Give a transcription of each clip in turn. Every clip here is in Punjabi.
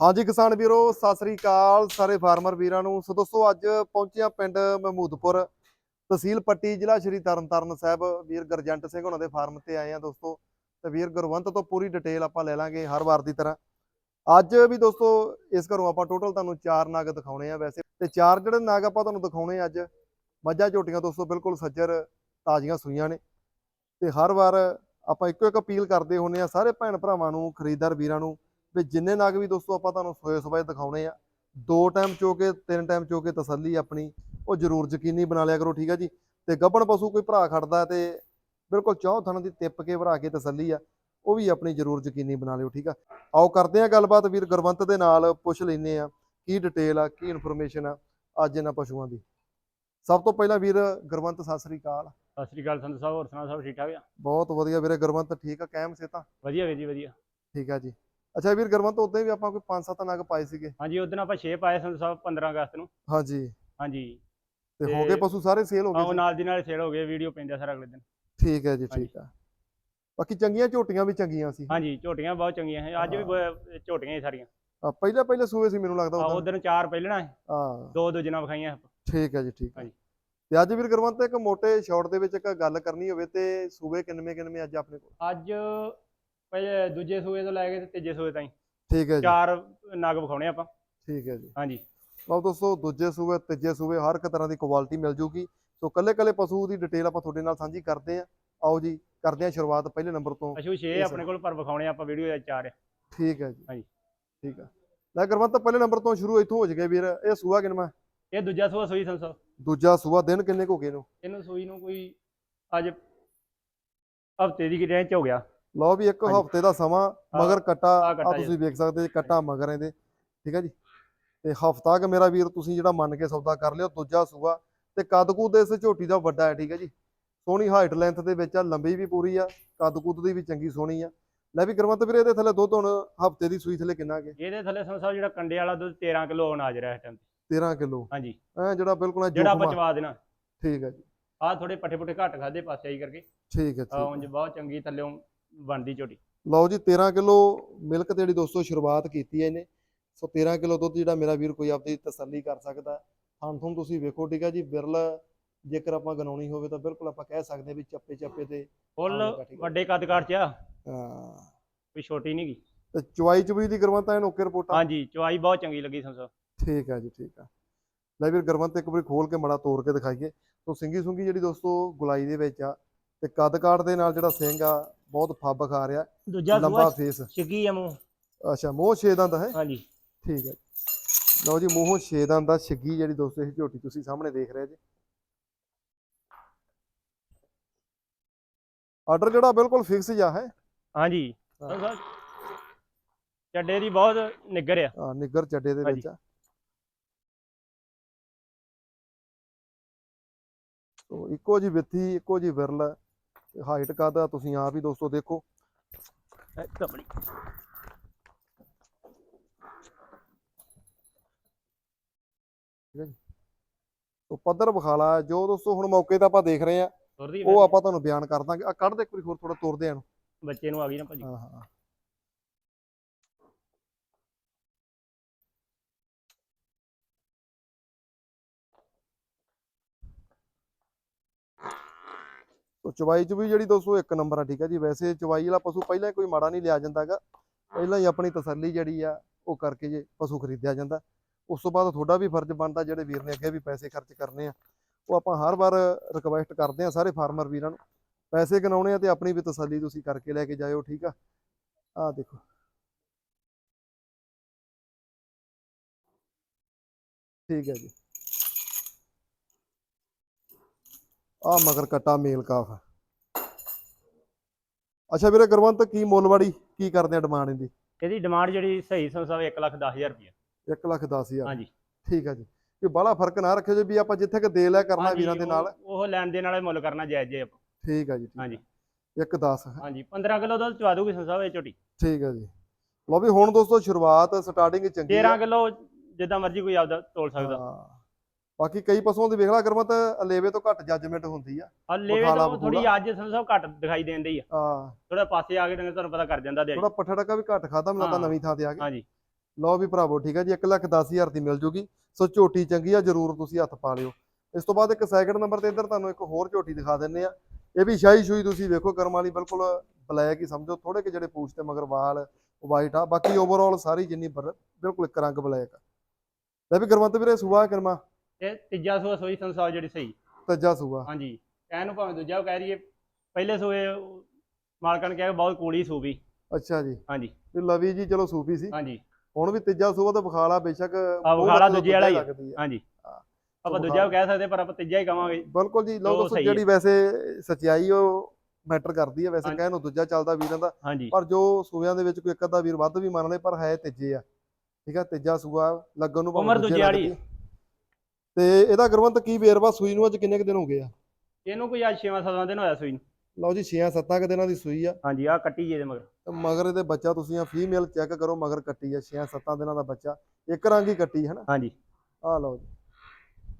ਹਾਂਜੀ ਕਿਸਾਨ ਵੀਰੋ, ਸਤਿ ਸ੍ਰੀ ਅਕਾਲ ਸਾਰੇ ਫਾਰਮਰ ਵੀਰਾਂ ਨੂੰ। ਸੋ ਦੋਸਤੋ, ਅੱਜ ਪਹੁੰਚਿਆ ਪਿੰਡ ਮਹਿਮੂਦਪੁਰ ਤਹਿਸੀਲ ਪੱਟੀ, ਜ਼ਿਲ੍ਹਾ ਸ਼੍ਰੀ ਤਰਨਤਾਰਨ ਸਾਹਿਬ। ਵੀਰ ਗਰਜੰਟ ਸਿੰਘ ਉਹਨਾਂ ਦੇ ਫਾਰਮ ਤੇ ਆਏ ਆ ਦੋਸਤੋ। ਤੇ ਵੀਰ ਗੁਰਵੰਤ ਤੋਂ ਪੂਰੀ ਡਿਟੇਲ ਆਪਾਂ ਲੈ ਲਾਂਗੇ ਹਰ ਵਾਰ ਦੀ ਤਰ੍ਹਾਂ। ਅੱਜ ਵੀ ਦੋਸਤੋ, ਇਸ ਘਰੋਂ ਆਪਾਂ ਟੋਟਲ ਤੁਹਾਨੂੰ ਚਾਰ ਨਾਗ ਦਿਖਾਉਣੇ ਆ ਵੈਸੇ। ਤੇ ਚਾਰ ਜਿਹੜੇ ਨਾਗ ਆਪਾਂ ਤੁਹਾਨੂੰ ਦਿਖਾਉਣੇ ਅੱਜ, ਮੱਝਾਂ, ਝੋਟੀਆਂ ਦੋਸਤੋ, ਬਿਲਕੁਲ ਸੱਜਰ, ਤਾਜ਼ੀਆਂ ਸੂਈਆਂ ਨੇ। ਤੇ ਹਰ ਵਾਰ ਆਪਾਂ ਇੱਕੋ ਇੱਕ ਅਪੀਲ ਕਰਦੇ ਹੁੰਨੇ ਆ ਸਾਰੇ ਭੈਣ ਭਰਾਵਾਂ ਨੂੰ, ਖਰੀਦਦਾਰ ਵੀਰਾਂ ਨੂੰ ਵੀ ਜਿੰਨੇ ਨਗ ਵੀ ਦੋਸਤੋ ਆਪਾਂ ਤੁਹਾਨੂੰ ਸੋਏ ਸਵਾਏ ਦਿਖਾਉਣੇ ਆ ਦੋ ਟਾਈਮ ਚੋ ਕੇ ਤਿੰਨ ਟਾਈਮ ਚੋ ਕੇ ਤਸੱਲੀ ਆਪਣੀ ਉਹ ਜ਼ਰੂਰ ਯਕੀਨੀ ਬਣਾ ਲਿਆ ਕਰੋ ਠੀਕ ਆ ਜੀ? ਤੇ ਗੱਬਣ ਪਸ਼ੂ ਕੋਈ ਭਰਾ ਖੜਦਾ ਤੇ ਬਿਲਕੁਲ ਚੌਂ ਥਣ ਦੀ ਤਿੱਪ ਕੇ ਭਰਾ ਕੇ ਤਸੱਲੀ ਆ ਉਹ ਵੀ ਆਪਣੀ ਜ਼ਰੂਰ ਯਕੀਨੀ ਬਣਾ ਲਿਓ ਠੀਕ ਆ? ਆਓ ਕਰਦੇ ਆ ਗੱਲਬਾਤ ਵੀਰ ਗੁਰਵੰਤ ਦੇ ਨਾਲ ਪੁੱਛ ਲੈਨੇ ਆ ਕੀ ਡਿਟੇਲ ਆ ਕੀ ਇਨਫੋਰਮੇਸ਼ਨ ਆ ਅੱਜ ਇਹਨਾਂ ਪਸ਼ੂਆਂ ਦੀ? ਸਭ ਤੋਂ ਪਹਿਲਾਂ ਵੀਰ ਗੁਰਵੰਤ ਸਤਿ ਸ੍ਰੀ ਅਕਾਲ। ਸਤਿ ਸ਼੍ਰੀ ਅਕਾਲ ਸੰਧੂ ਸਾਹਿਬ ਹੋਰ ਸੁਣਾਓ ਸਭ ਠੀਕ ਠਾਕ ਆ? ਬਹੁਤ ਵਧੀਆ ਵੀਰੇ ਗੁਰਵੰਤ ਠੀਕ ਆ ਕਾਇਮ ਸੇ ਤਾਂ ਵਧੀਆ ਵੀਰ ਜੀ ਵਧੀਆ। ਠੀਕ ਆ ਜੀ। ਅੱਛਾ ਵੀਰ ਗੁਰਵੰਤ ਉਦੋਂ ਵੀ ਆਪਾਂ ਕੋਈ 5-7 ਨਗ ਪਾਏ ਸੀਗੇ। ਹਾਂਜੀ ਉਸ ਦਿਨ ਆਪਾਂ 6 ਪਾਏ ਸੰਧੂ ਸਾਹਿਬ 15 ਅਗਸਤ ਨੂੰ। ਹਾਂਜੀ। ਹਾਂਜੀ। ਤੇ ਹੋ ਗਏ ਤੇ- ਪਸ਼ੂ ਸਾਰੇ ਸੇਲ ਹੋ ਗਏ ਉਹ ਸੀ? ਨਾਲ ਦੀ ਨਾਲ ਸੇਲ ਹੋ ਗਏ ਵੀਡੀਓ ਪੈਂਦਾ ਸਾਰਾ ਅਗਲੇ ਦਿਨ। ਠੀਕ ਹੈ ਜੀ। ਠੀਕ ਆ। ਬਾਕੀ ਚੰਗੀਆਂ ਝੋਟੀਆਂ ਵੀ ਚੰਗੀਆਂ ਸੀ। ਹਾਂਜੀ ਝੋਟੀਆਂ ਬਹੁਤ ਚੰਗੀਆਂ ਹੈ ਅੱਜ ਵੀ ਝੋਟੀਆਂ ਹੀ ਸਾਰੀਆਂ। ਆ, ਪਹਿਲੇ ਪਹਿਲੇ ਸੂਏ ਸੀ ਮੈਨੂੰ ਲੱਗਦਾ ਉਦੋਂ ਉਸ ਦਿਨ। ਚਾਰ ਪਹਿਲਣਾ ਹਾਂ। ਦੋ ਦੂਜੀਆਂ ਵਿਖਾਈਆਂ ਠੀਕ ਹੈ ਜੀ ਠੀਕ ਹੈ। ਤੇ ਅੱਜ ਵੀਰ ਗੁਰਵੰਤ ਇੱਕ ਮੋٹے ਸ਼ਾਰਟ ਦੇ ਵਿੱਚ ਇੱਕ ਗੱਲ ਕਰਨੀ ਹੋਵੇ ਤੇ ਸੂਬੇ ਕਿੰਨਵੇਂ ਕਿੰਨਵੇਂ ਅੱਜ ਆਪਣੇ ਕੋਲ? ਅੱਜ ਪਹਿਲੇ ਦੂਜੇ ਸੂਏ ਤੋਂ ਲੈ ਕੇ ਤੇ ਤੀਜੇ ਸੂਏ ਤਾਈਂ। ਠੀਕ ਹੈ ਜੀ। ਚਾਰ ਨਗ ਵਿਖਾਉਣੇ ਆਪਾਂ। ਠੀਕ ਹੈ ਜੀ। ਹਾਂਜੀ। ਲਓ ਦੋਸਤੋ ਦੂਜੇ ਸੂਬੇ ਤੀਜੇ ਸੂਬੇ ਹਰ ਇੱਕ ਤਰ੍ਹਾਂ ਦੀ ਕੁਆਲਿਟੀ ਮਿਲ ਜੂਗੀ। ਸੋ ਕੱਲੇ ਕੱਲੇ ਪਸ਼ੂ ਦੀ ਡਿਟੇਲ ਆਪਾਂ ਤੁਹਾਡੇ ਨਾਲ ਸਾਂਝੀ ਕਰਦੇ ਆ ਆਓ ਜੀ ਕਰਦੇ ਆ ਸ਼ੁਰੂਆਤ ਪਹਿਲੇ ਨੰਬਰ ਤੋਂ। ਪਸ਼ੂ 6 ਇਸ ਆਪਣੇ ਕੋਲ ਪਰ ਵਿਖਾਉਣੇ ਆਪਾਂ ਵੀਡੀਓ ਚ ਚਾਰ। ਆ। ਠੀਕ ਹੈ ਜੀ। ਹਾਂਜੀ। ਠੀਕ ਆ ਲੈ ਗੁਰਵੰਤ ਪਹਿਲੇ ਨੰਬਰ ਤੋਂ ਸ਼ੁਰੂ ਇੱਥੋਂ ਹੋ ਜਗੇ ਵੀਰ। ਇਹ ਸੂਆ ਕਿੰਨਵਾਂ ਇਹ ਦੂਜਾ ਸੂਆ ਸੂਈ ਸਾਹਿਬ ਦੂਜਾ ਸੂਆ ਦਿਨ ਕਿੰਨੇ ਕੁ ਹੋ ਗਏ ਨੂੰ ਇਹਨੂੰ ਸੂਈ ਨੂੰ ਕੋਈ ਅੱਜ ਹਫ਼ਤੇ ਦੀ ਰੇਂਜ ਚ ਹੋ ਗਿਆ। ਲਓ ਵੀ ਇੱਕ। ਹਫ਼ਤੇ ਦਾ ਸਮਾਂ ਮਗਰ ਕੱਟਾ ਆ। ਤੁਸੀਂ ਵੇਖ ਸਕਦੇ ਜੀ ਕੱਟਾ ਮਗਰ ਇਹਦੇ ਠੀਕ ਹੈ ਜੀ? ਤੇ ਹਫਤਾ ਕ ਮੇਰਾ ਵੀਰ ਤੁਸੀਂ ਜਿਹੜਾ ਮੰਨ ਕੇ ਸੌਦਾ ਕਰ ਲਿਓ ਦੂਜਾ ਸੂਆ ਤੇ ਕੱਦ ਕੁੱਦ ਇਸ ਝੋਟੀ ਦਾ ਵੱਡਾ ਹੈ ਠੀਕ ਹੈ ਜੀ? ਸੋਹਣੀ ਹਾਈਟ ਲੈਂਥ ਦੇ ਵਿੱਚ ਆ ਲੰਬੀ ਵੀ ਪੂਰੀ ਆ ਕੱਦ ਕੁੱਦ ਦੀ ਵੀ ਚੰਗੀ ਸੋਹਣੀ ਆ। ਲੈ ਵੀ ਕਰਮਤ ਵੀਰੇ ਇਹਦੇ ਥੱਲੇ ਦੁੱਧ ਹੁਣ ਹਫ਼ਤੇ ਦੀ ਸੂਈ ਥੱਲੇ ਕਿੰਨਾ ਕੇ? ਇਹਦੇ ਥੱਲੇ ਸੰਧੂ ਸਾਹਿਬ ਜਿਹੜਾ ਕੰਡੇ ਵਾਲਾ ਦੁੱਧ 13 ਕਿਲੋ ਆਉਣ ਹਾਜ਼ਰ ਹੈ ਇਸ ਟਾਈਮ 13 ਕਿਲੋ। ਹਾਂਜੀ। ਐ ਜਿਹੜਾ ਬਿਲਕੁਲ ਜਿਹੜਾ। ਬਚਵਾ ਦੇਣਾ। ਠੀਕ ਹੈ ਜੀ। ਆਹ ਥੋੜੇ ਪੱਠੇ ਪੁੱਠੇ ਘੱਟ ਖਾਦੇ ਪਾਸੇ ਆਈ ਕਰਕੇ। ਠੀਕ ਹੈ ਆ ਠੀਕ ਉਂਝ ਹੈ। ਬਹੁਤ ਚੰਗੀ ਥੱਲਿਓਂ ਬਣਦੀ ਝੋਟੀ। ਲਓ ਜੀ 13 ਕਿਲੋ ਮਿਲਕ ਤੇ ਜਿਹੜੀ ਦੋਸਤੋ ਸ਼ੁਰੂਆਤ ਕੀਤੀ ਹੈ ਇਹਨੇ। ਸੋ 13 ਕਿਲੋ ਦੁੱਧ ਜਿਹੜਾ ਮੇਰਾ ਵੀਰ ਕੋਈ ਆਪਦੀ ਤਸੱਲੀ ਕਰ ਸਕਦਾ। ਥਣ ਥਣ ਤੁਸੀਂ ਵੇਖੋ ਠੀਕ ਹੈ ਜੀ ਬਿਰਲ ਜੇਕਰ ਆਪਾਂ ਗਨਾਉਣੀ ਹੋਵੇ ਤਾਂ ਬਿਲਕੁਲ ਆਪਾਂ ਕਹਿ ਸਕਦੇ ਵੀ ਚੱਪੇ ਚੱਪੇ ਤੇ ਫੁੱਲ। ਵੱਡੇ ਕੱਦ ਕਾਠ ਚ ਆ। ਹਾਂ। ਕੋਈ ਛੋਟੀ ਨਹੀਂ ਗੀ। ਤੇ ਚੁਆਈ ਚੁਬਈ ਦੀ ਗਰਵੰਤ ਐਨ ਓਕੇ ਰਿਪੋਰਟਾਂ? ਹਾਂਜੀ ਚਵਾਈ ਬਹੁਤ ਚੰਗੀ ਲੱਗੀ ਸੰਸੋ ਠੀਕ ਹੈ ਜੀ ਠੀਕ ਹੈ ਲੈ ਵੀਰ ਗਰਵੰਤ ਇੱਕ ਵਾਰੀ ਖੋਲ ਕੇ ਮੜਾ ਤੋੜ ਕੇ ਦਿਖਾਈਏ। ਸੋ ਸਿੰਗੀ ਸੁੰਗੀ ਜਿਹੜੀ ਦੋਸਤੋ ਗੁਲਾਈ ਦੇ ਵਿੱਚ ਆ ਤੇ ਕੱਦ ਕਾਠ ਦੇ ਨਾਲ ਜਿਹੜਾ ਸਿੰਘ ਆ ਬਹੁਤ ਫੱਬ ਖਾ ਰਿਹਾ ਦੂਜਾ ਲੰਬਾ ਫੇਸ ਛਿੱਗੀ ਆ ਮੂੰਹ। ਅੱਛਾ ਮੂੰਹ ਛੇ ਦੰਦ ਹੈ? ਹਾਂਜੀ। ਠੀਕ ਹੈ ਲਓ ਜੀ ਮੂੰਹੋਂ ਛੇ ਦੰਦ ਦਾ ਛਿੱਗੀ ਜਿਹੜੀ ਦੋਸਤੋ ਇਹ ਝੋਟੀ ਤੁਸੀਂ ਸਾਹਮਣੇ ਦੇਖ ਰਹੇ ਜੀ। ਆਰਡਰ ਜਿਹੜਾ ਬਿਲਕੁਲ ਫਿਕਸ ਜਾ ਹੈ। ਹਾਂਜੀ। ਚੱਡੇ ਦੀ ਬਹੁਤ ਨਿੱਗਰ ਆ। ਹਾਂ, ਨਿੱਗਰ ਚੱਡੇ ਦੇ ਵਿੱਚ ਆ। ਤੋ ਇੱਕੋ ਜੀ ਵਿੱਥੀ ਇੱਕੋ ਜੀ ਵਿਰਲ ਹਾਈਟ ਕਾਦਾ ਤੁਸੀਂ ਆਪ ਹੀ ਦੋਸਤੋ ਦੇਖੋ। ਤੋ ਪੱਧਰ ਵਿਖਾਲਾ ਜੋ ਦੋਸਤੋ ਹੁਣ ਮੌਕੇ ਤੇ ਆਪਾਂ ਦੇਖ ਰਹੇ ਆ ਉਹ ਆਪਾਂ ਤੁਹਾਨੂੰ ਬਿਆਨ ਕਰ ਦਾਂਗੇ। ਆ ਕੱਢ ਦੇ ਇੱਕ ਵਾਰੀ ਹੋਰ ਥੋੜਾ ਤੁਰਦੇ ਆ ਨੂੰ। ਬੱਚੇ ਨੂੰ ਆ ਗਈ ਨਾ ਭਾਜੀ। ਹਾਂ ਹਾਂ। ਤੋ ਚਵਾਈ ਚ ਵੀ ਜਿਹੜੀ ਦੋਸਤੋ ਇੱਕ ਨੰਬਰ ਆ, ਠੀਕ ਆ ਜੀ। ਵੈਸੇ ਚਵਾਈ ਵਾਲਾ ਪਸ਼ੂ ਪਹਿਲਾਂ ਹੀ ਕੋਈ ਮਾੜਾ ਨਹੀਂ ਲਿਆ ਜਾਂਦਾਗਾ ਪਹਿਲਾਂ ਹੀ ਆਪਣੀ ਤਸੱਲੀ ਜਿਹੜੀ ਆ, ਉਹ ਕਰਕੇ ਜੇ ਪਸ਼ੂ ਖਰੀਦਿਆ ਜਾਂਦਾ। ਉਸ ਤੋਂ ਬਾਅਦ ਤੁਹਾਡਾ ਵੀ ਫਰਜ਼ ਬਣਦਾ, ਜਿਹੜੇ ਵੀਰ ਨੇ ਅੱਗੇ ਵੀ ਪੈਸੇ ਖਰਚ ਕਰਨੇ ਆ। ਉਹ ਆਪਾਂ ਹਰ ਵਾਰ ਰਿਕਵੈਸਟ ਕਰਦੇ ਆ ਸਾਰੇ ਫਾਰਮਰ ਵੀਰਾਂ ਨੂੰ। ਪੈਸੇ ਕਨਾਉਣੇ ਆ ਤੇ ਆਪਣੀ ਵੀ ਤਸੱਲੀ ਤੁਸੀਂ ਕਰਕੇ ਲੈ ਕੇ ਜਾਇਓ, ਠੀਕ ਆ? ਆਹ ਦੇਖੋ। ਠੀਕ ਹੈ ਜੀ। ਆ ਮਗਰ ਕਟਾ ਮੇਲ ਕਾਫ। ਅੱਛਾ ਵੀਰੇ ਗੁਰਵੰਤ ਕੀ ਮੁੱਲ ਵਾੜੀ ਕੀ ਕਰਦੇ ਆ ਡਿਮਾਂਡ ਇਹਦੀ? ਇਹਦੀ ਡਿਮਾਂਡ ਜਿਹੜੀ ਸਹੀ ਸੰਧੂ ਸਾਹਿਬ 1 ਲੱਖ 10000 ਰੁਪਏ 1 ਲੱਖ 10 ਹਜ਼ਾਰ। ਹਾਂਜੀ। ਠੀਕ ਹੈ ਜੀ। ਕਿ ਬਾਹਲਾ ਫ਼ਰਕ ਨਾ ਰੱਖਿਓ ਜੀ ਵੀ ਆਪਾਂ ਜਿੱਥੇ ਕਿ ਦੇ ਲਿਆ ਕਰਨਾ ਵੀਰਾਂ ਦੇ ਨਾਲ। ਉਹ- ਲੈਣ ਦੇ ਨਾਲੇ ਮੁੱਲ ਕਰਨਾ ਜਾਇਜ਼ ਜੇ ਆਪਾਂ। ਠੀਕ ਹੈ ਜੀ ਠੀਕ ਹਾਂਜੀ। ਹੈ। ਇੱਕ 10 ਹਾਂਜੀ 15 ਕਿਲੋ ਦੁੱਧ ਚਵਾ ਦੂਗੀ ਸੰਧੂ ਸਾਹਿਬ ਇਹ ਝੋਟੀ। ਠੀਕ ਹੈ ਜੀ। ਲਓ ਵੀ ਹੁਣ ਦੋਸਤੋ ਸ਼ੁਰੂਆਤ ਸਟਾਰਟਿੰਗ ਚੰਗੀ 13 ਆ ਕਿਲੋ ਜਿੱਦਾਂ ਮਰਜ਼ੀ ਕੋਈ ਆਪਦਾ ਤੋਲ ਸਕਦਾ। ਹਾਂ। ਬਾਕੀ ਕਈ ਪਸ਼ੂਆਂ ਦੀ ਵੇਖ ਲਾ ਗੁਰਮਤ ਅਲੇਵੇ ਤੋਂ ਘੱਟ ਜੱਜਮੈਂਟ ਹੁੰਦੀ ਆ। ਆ ਲੇਵੇ ਬਖਾਲਾ ਤੋਂ ਥੋੜੀ। ਅੱਜ ਸਾਹਿਬ ਘੱਟ ਦਿਖਾਈ ਦੇਂਦੀ ਆ। ਆ ਥੋੜਾ ਪਾਸੇ ਆ ਕੇ ਡੰਗਰ ਤੁਹਾਨੂੰ ਪਤਾ ਕਰ ਜਾਂਦਾ ਦਿਹਾੜੀ। ਥੋੜਾ ਪੱਠਾ ਟੱਕਾ ਵੀ ਘੱਟ ਖਾਦਾ ਮੈਨੂੰ ਹਾਂ। ਨਵੀਂ ਥਾਂ ਤੇ ਆ ਗਿਆ। ਹਾਂਜੀ। ਲਓ ਵੀ ਭਰਾਵੋ ਠੀਕ ਹੈ ਜੀ 1 ਲੱਖ 10 ਹਜ਼ਾਰ ਦੀ ਮਿਲ ਜੂਗੀ। ਸੋ ਝੋਟੀ ਚੰਗੀ ਆ ਜਰੂਰ ਤੁਸੀਂ ਹੱਥ ਪਾ ਲਿਓ। ਇਸ ਤੋਂ ਬਾਅਦ ਇੱਕ ਸੈਕਿੰਡ ਨੰਬਰ ਤੇ ਇੱਧਰ ਤੁਹਾਨੂੰ ਇੱਕ ਹੋਰ ਝੋਟੀ ਦਿਖਾ ਦਿੰਨੇ ਆ। ਇਹ ਵੀ ਸ਼ਾਹੀ ਸ਼ੂਈ ਤੁਸੀਂ ਵੇਖੋ ਕਰਮ ਵਾਲੀ ਬਿਲਕੁਲ ਬਲੈਕ ਹੀ ਸਮਝੋ। ਥੋੜੇ ਕਿ ਜਿਹੜੇ ਪੂਛ ਤੇ ਮਗਰ ਵਾਲ ਵਾਈਟ ਆ। ਬਾਕੀ ਓਵਰਆਲ ਸਾਰੀ ਜਿੰਨੀ ਬਿਲਕੁਲ ਇੱਕ ਰੰਗ ਬਲੈਕ ਆ। ਲੈ ਵੀ ਗੁਰਮੰਤ ਵੀਰੇ ਸੁਭਾ ਕਰਮਾ। ਇਹ ਤੀਜਾ ਸੂਆ ਸੋਈ ਸੰਸਾਰ ਜਿਹੜੀ ਸਹੀ। ਤੱਜਾ ਸੁਭਾ ਹਾਂਜੀ ਕਹਿਣ ਨੂੰ ਭਾਵੇਂ ਦੂਜਾ ਕਹਿ ਦਈਏ ਪਹਿਲੇ ਸੂਏ ਮਾਲਕਾਂ ਨੇ ਕਿਹਾ ਬਹੁਤ ਕੋਲੀ ਸੂਬੀ। ਅੱਛਾ ਜੀ। ਹਾਂਜੀ। ਵੀ ਲਵੀ ਜੀ ਚਲੋ ਸੂਫੀ ਸੀ। ਹਾਂਜੀ। ਹੁਣ ਵੀ ਤੀਜਾ ਸੁਭਾ ਤਾਂ ਵਿਖਾਲਾ ਬੇਸ਼ੱਕ ਅੱਛਾ ਦੂਜੇ ਵਾਲਾ ਹੀ। ਹਾਂਜੀ। ਆਪਾਂ ਦੂਜਾ ਕਹਿ ਸਕਦੇ ਪਰ ਆਪਾਂ ਤੀਜਾ ਹੀ ਕਵਾਂਗੇ। ਬਿਲਕੁਲ ਜੀ ਲਓ ਦੋਸਤੋ। ਜਿਹੜੀ ਵੈਸੇ ਸਚਾਈ ਉਹ ਮੈਟਰ ਕਰਦੀ ਹੈ ਵੈਸੇ। ਕਹਿਣ ਨੂੰ ਦੂਜਾ ਚੱਲਦਾ ਵੀਰਾਂ ਦਾ। ਪਰ ਜੋ ਸੂਬਿਆਂ ਦੇ ਵਿੱਚ ਕੋਈ ਇੱਕ ਅੱਧਾ ਵੀਰ ਵੱਧ ਵੀ ਮੰਨ ਲਏ ਪਰ ਹੈ ਤੀਜੇ ਆ। ਠੀਕ ਆ ਤੀਜਾ ਸੂਆ ਲੱਗਣ ਨੂੰ ਉਮਰ ਦੂਜੇ ਵਾਲੀ। ਤੇ ਇਹਦਾ ਗੁਰਵੰਤ ਕੀ ਵੇਰਵਾ ਸੂਈ ਨੂੰ ਅੱਜ ਕਿੰਨੇ ਕੁ ਦਿਨ ਹੋ ਗਏ ਆ? ਇਹਨੂੰ ਕੋਈ ਅੱਜ 6ਵਾਂ 7ਵਾਂ ਦਿਨ ਹੋਇਆ ਸੂਈ ਨੂੰ। ਲਓ ਜੀ 6-7 ਕੁ ਦਿਨਾਂ ਦੀ ਸੂਈ ਆ। ਹਾਂਜੀ ਆ ਕੱਟੀ ਜੇ ਦੇ ਮਗਰ। ਤੇ ਮਗਰ ਇਹਦੇ ਬੱਚਾ ਤੁਸੀਂ ਆ ਫੀਮੇਲ ਚੈੱਕ ਕਰੋ ਮਗਰ ਕੱਟੀ ਆ 6-7 ਦਿਨਾਂ ਦਾ ਬੱਚਾ। ਇੱਕ ਰੰਗ ਹੀ ਕੱਟੀ ਹੈ ਨਾ ਹਾਂਜੀ। ਆ ਲਓ ਜੀ।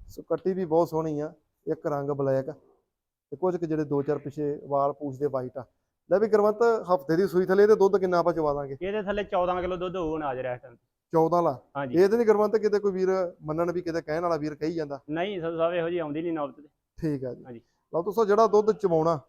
ਸੋ ਕੱਟੀ ਵੀ ਬਹੁਤ ਸੋਹਣੀ ਆ ਇੱਕ ਰੰਗ ਬਲੈਕ। ਤੇ ਕੁਝ ਕੁ ਜਿਹੜੇ ਦੋ ਚਾਰ ਪਿਛੇ ਵਾਲ ਪੂਛ ਦੇ ਵਾਈਟ ਆ। ਲੈ ਵੀ ਗੁਰਵੰਤ ਹਫ਼ਤੇ ਦੀ ਸੂਈ ਥਲੇ ਇਹਦੇ ਦੁੱਧ ਕਿੰਨਾ ਆਪਾਂ ਚਵਾ ਦਾਂਗੇ? ਇਹਦੇ ਥੱਲੇ 14 ਕਿਲੋ ਦੁੱਧ ਹੋਣ ਆ ਰਿਹਾ ਇਸ ਟਾਈਮ 14 ਲਾ ਹਾਂਜੀ। ਇਹ ਤੇ ਨਹੀਂ ਗੁਰਵੰਤ ਕਿਤੇ ਕੋਈ ਵੀਰ ਮੰਨਣ ਵੀ ਕਿਤੇ ਕਹਿਣ ਵਾਲਾ ਵੀਰ ਕਹੀ ਜਾਂਦਾ? ਨਹੀਂ ਸਰ ਸਾਹਿਬ ਇਹੋ ਜੀ ਆਉਂਦੀ ਨਹੀਂ ਨੌਬਤ ਤੇ। ਠੀਕ ਆ ਜੀ। ਹਾਂਜੀ। ਲਓ ਦੋਸਤੋ ਜਿਹੜਾ ਦੁੱਧ ਚਵਾਉਣਾ।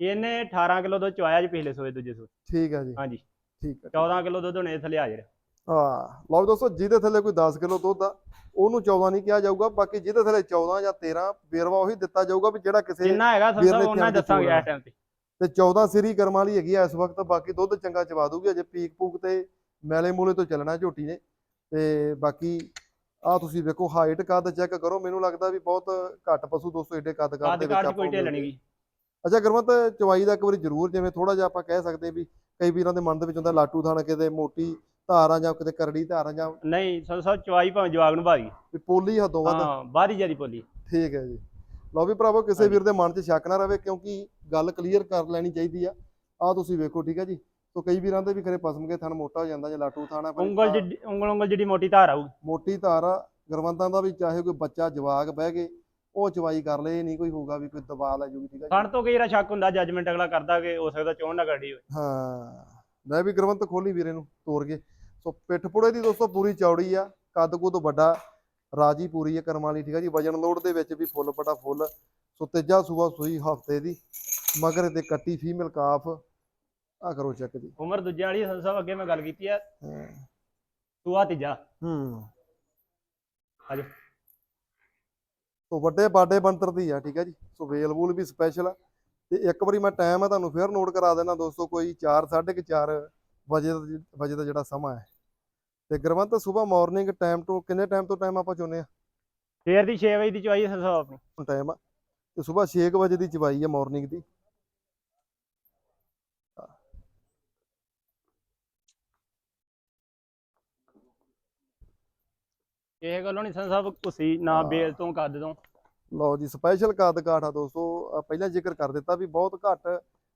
ਇਹਨੇ 18 ਕਿਲੋ ਦੁੱਧ ਚਵਾਇਆ ਜੀ ਪਿਛਲੇ ਸੂਏ ਦੂਜੇ ਸੂਏ। ਠੀਕ ਆ ਜੀ। ਹਾਂਜੀ। ਠੀਕ ਆ 14 ਕਿਲੋ ਦੁੱਧ ਹੁਣ ਇਹ ਥੱਲੇ ਆ ਰਿਹਾ ਹਾਂ। ਲਓ ਦੋਸਤੋ ਜਿਹਦੇ ਥੱਲੇ ਕੋਈ 10 ਕਿਲੋ ਦੁੱਧ ਆ ਉਹਨੂੰ 14 ਨਹੀਂ ਕਿਹਾ ਜਾਊਗਾ। ਬਾਕੀ ਜਿਹਦੇ ਥੱਲੇ 14 ਜਾਂ 13 ਵੇਰਵਾ ਉਹੀ ਦਿੱਤਾ ਜਾਊਗਾ ਵੀ ਜਿਹੜਾ ਕਿਸੇ ਜਿੰਨਾ ਹੈਗਾ ਸਾਹਿਬ ਉਹਨਾਂ ਦੱਸਾਂਗੇ। ਇਸ ਟਾਈਮ ਤੇ। ਤੇ 14 ਸਿਰੀ ਕਰਮ ਵਾਲੀ ਹੈਗੀ ਆ ਇਸ ਵਕਤ। ਬਾਕੀ ਦੁੱਧ ਚੰਗਾ ਚਵਾ ਦੂਗੀ ਅਜੇ ਪੀਕ ਪੂਕ ਤੇ ਮੈਲੇ ਮੂਲੇ ਤੋਂ ਚੱਲਣਾ ਝੋਟੀ ਨੇ। ਤੇ ਬਾਕੀ ਆ ਤੁਸੀਂ ਵੇਖੋ ਹਾਈਟ ਕੱਦ ਚੈੱਕ ਕਰੋ ਮੈਨੂੰ ਲੱਗਦਾ ਵੀ ਬਹੁਤ ਘੱਟ ਪਸ਼ੂ ਦੋਸਤੋ ਏਡੇ ਕੱਦ ਕੱਦ ਦੇ ਵਿੱਚ ਆਪਾਂ ਕੋਈ ਢਿੱਲ ਅੱਛਾ ਗੁਰਮਤ ਚਵਾਈ ਦਾ ਇੱਕ ਵਾਰੀ ਜ਼ਰੂਰ ਜਿਵੇਂ ਥੋੜਾ ਜਿਹਾ ਆਪਾਂ ਕਹਿ ਸਕਦੇ ਵੀ ਕਈ ਵੀਰਾਂ ਦੇ ਮਨ ਦੇ ਵਿੱਚ ਹੁੰਦਾ ਲਾਟੂ ਥਾਣਾ ਕਿਤੇ ਮੋਟੀ ਧਾਰਾਂ ਜਾਂ ਕਿਤੇ ਕਰੜੀ ਧਾਰਾਂ ਜਾਂ ਨਹੀਂ ਸਰ ਸਾਹਿਬ ਚਵਾਈ ਭਾਵੇਂ ਜਵਾਗ ਨੂੰ ਭਾਗੀ ਵੀ ਪੋਲੀ ਹੱਦੋਂ ਵੱਧ। ਹਾਂ ਬਾਹਰੀ ਜਿਆਦੀ ਪੋਲੀ। ਠੀਕ ਹੈ ਜੀ। ਲਓ ਵੀ ਭਰਾਵੋ ਕਿਸੇ। ਵੀਰ ਦੇ ਮਨ 'ਚ ਸ਼ੱਕ ਨਾ ਰਵੇ ਕਿਉਂਕਿ ਗੱਲ ਕਲੀਅਰ ਕਰ ਲੈਣੀ ਚਾਹੀਦੀ ਆ। ਆ ਤੁਸੀਂ ਵੇਖੋ ਠੀਕ ਹੈ ਜੀ। ਸੋ ਕਈ ਵੀਰਾਂ ਦੇ ਵੀ ਖਰੇ ਪਸਮ ਕੇ ਥਣ ਮੋਟਾ ਹੋ ਜਾਂਦਾ ਜਾਂ ਲਾਟੂ ਥਾਣਾ ਉਂਗਲ ਜਿੱਡੀ ਉਂਗਲ ਉਂਗਲ ਜਿਹੜੀ ਮੋਟੀ ਧਾਰ ਆਊ ਮੋਟੀ ਧਾਰ ਆ ਗਰਵੰਤਾਂ ਦਾ ਵੀ ਚਾਹੇ ਕੋਈ ਬੱਚਾ ਜਵਾਗ ਬਹਿ ਕੇ ਉਹ ਚਵਾਈ ਕਰ ਲੇ ਇਹ ਨਹੀਂ ਕੋਈ ਹੋਊਗਾ ਵੀ ਕੋਈ ਦਬਾਅ ਲੈ ਜੂਗੀ ਠੀਕ ਖਾਣ ਜੀ? ਤੋਂ ਕਈ ਵਾਰ ਸ਼ੱਕ ਹੁੰਦਾ ਜੱਜਮੈਂਟ ਅਗਲਾ ਕਰਦਾ ਕਿ ਹੋ ਸਕਦਾ ਚੋਣ ਨਾ ਕਰਦੀ ਹੋਵੇ। ਹਾਂ ਲੈ ਵੀ ਗਰਵੰਤ ਖੋਲੀ ਵੀਰੇ ਨੂੰ ਤੋੜ ਕੇ। ਸੋ ਪਿੱਠ ਪੁੜੇ ਦੀ ਦੋਸਤੋ ਪੂਰੀ ਚੌੜੀ ਆ ਕੱਦ ਕੁੱਦ ਵੱਡਾ ਰਾਜੀ ਪੂਰੀ ਹੈ ਕਰਮਾਂ ਵਾਲੀ ਠੀਕ ਹੈ ਜੀ? ਵਜਨ ਲੋਡ ਦੇ ਵਿੱਚ ਵੀ ਫੁੱਲ ਪਟਾ ਫੁੱਲ ਸੋ ਤੇਜਾ ਸੂਆ ਸੂਈ ਹਫ਼ਤੇ ਦੀ ਮਗਰ ਤੇ ਕੱਟੀ ਫੀਮੇਲ ਕਾਫ। ਆ ਕਰੋ ਚੈੱਕ ਜੀ। ਉਮਰ ਦੂਜਿਆਂ ਵਾਲੀ ਸਰ ਸਾਹਿਬ ਅੱਗੇ ਮੈਂ ਗੱਲ ਕੀਤੀ ਆ। ਹਾਂ। ਸੂਆ ਤੀਜਾ। ਹੂੰ। ਆਜੋ। ਸੋ ਵੱਡੇ ਬਾਡੇ ਬੰਤਰ ਦੀ ਆ ਠੀਕ ਹੈ ਜੀ। ਸੋ ਵੇਲ ਵੂਲ ਵੀ ਸਪੈਸ਼ਲ ਆ। ਤੇ ਇੱਕ ਵਾਰੀ ਮੈਂ ਟਾਈਮ ਆ ਤੁਹਾਨੂੰ ਫੇਰ ਨੋਟ ਕਰਾ ਦੇਣਾ ਦੋਸਤੋ ਕੋਈ 4 4:30 ਵਜੇ ਦਾ ਜ- ਵਜੇ ਦਾ ਜਿਹੜਾ ਸਮਾਂ ਹੈ। ਤੇ ਗੁਰਵੰਤ ਸਵੇਰ ਮਾਰਨਿੰਗ ਟਾਈਮ ਤੋਂ ਕਿੰਨੇ ਟਾਈਮ ਤੋਂ ਟਾਈਮ ਆਪਾਂ ਚੁਣਿਆ ਫੇਰ ਦੀ 6 ਵਜੇ ਦੀ ਚਵਾਈ ਸਰ ਸਾਹਿਬ ਆਪਣੀ। ਟਾਈਮ ਆ। ਤੇ ਸਵੇਰ 6 ਵਜੇ ਦੀ ਚਵਾਈ ਹੈ ਮਾਰਨਿੰਗ ਦੀ। ਇਹ ਗੱਲੋਂ ਨਹੀਂ ਸਾਹਿਬ ਕੁਸੀ ਨਾ। ਬੇਲ ਤੋਂ ਕੱਦ ਤੋਂ। ਲਓ ਜੀ ਸਪੈਸ਼ਲ ਕੱਦ ਕਾਠ ਦੋਸਤੋ ਪਹਿਲਾਂ ਜ਼ਿਕਰ ਕਰ ਦਿੱਤਾ ਵੀ ਬਹੁਤ ਘੱਟ